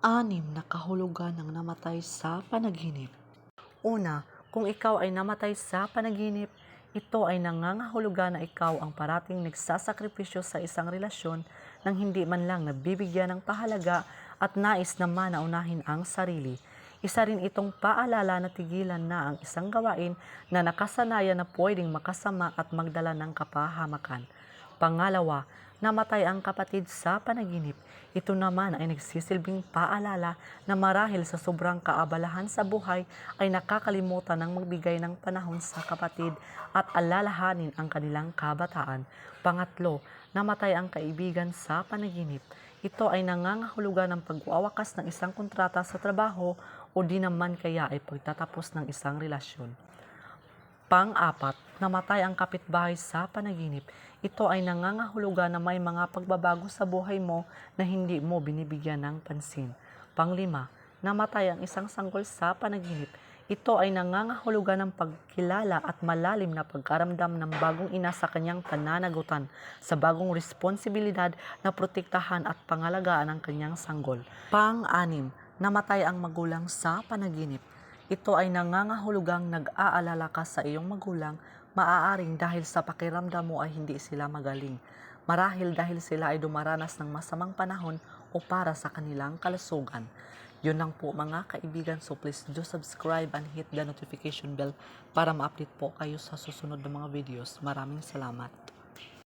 Anim na kahulugan ng namatay sa panaginip. Una, kung ikaw ay namatay sa panaginip, ito ay nangangahulugan na ikaw ang parating nagsasakripisyo sa isang relasyon nang hindi man lang nabibigyan ng pahalaga at nais naman na unahin ang sarili. Isa rin itong paalala na tigilan na ang isang gawain na nakasanayan na pwedeng makasama at magdala ng kapahamakan. Pangalawa, namatay ang kapatid sa panaginip. Ito naman ay nagsisilbing paalala na marahil sa sobrang kaabalahan sa buhay ay nakakalimutan ng magbigay ng panahon sa kapatid at alalahanin ang kanilang kabataan. Pangatlo, namatay ang kaibigan sa panaginip. Ito ay nangangahulugan ng pagwawakas ng isang kontrata sa trabaho o di naman kaya ay pagtatapos ng isang relasyon. Pang-apat, namatay ang kapitbahay sa panaginip. Ito ay nangangahulugan na may mga pagbabago sa buhay mo na hindi mo binibigyan ng pansin. Panglima, namatay ang isang sanggol sa panaginip. Ito ay nangangahulugan ng pagkilala at malalim na pagkaramdam ng bagong ina sa kanyang pananagutan sa bagong responsibilidad na protektahan at pangalagaan ang kanyang sanggol. Pang-anim, namatay ang magulang sa panaginip. Ito ay nangangahulugang nag-aalala ka sa iyong magulang, maaaring dahil sa pakiramdam mo ay hindi sila magaling. Marahil dahil sila ay dumaranas ng masamang panahon o para sa kanilang kalusugan. Yun lang po mga kaibigan, so please do subscribe and hit the notification bell para ma-update po kayo sa susunod na mga videos. Maraming salamat.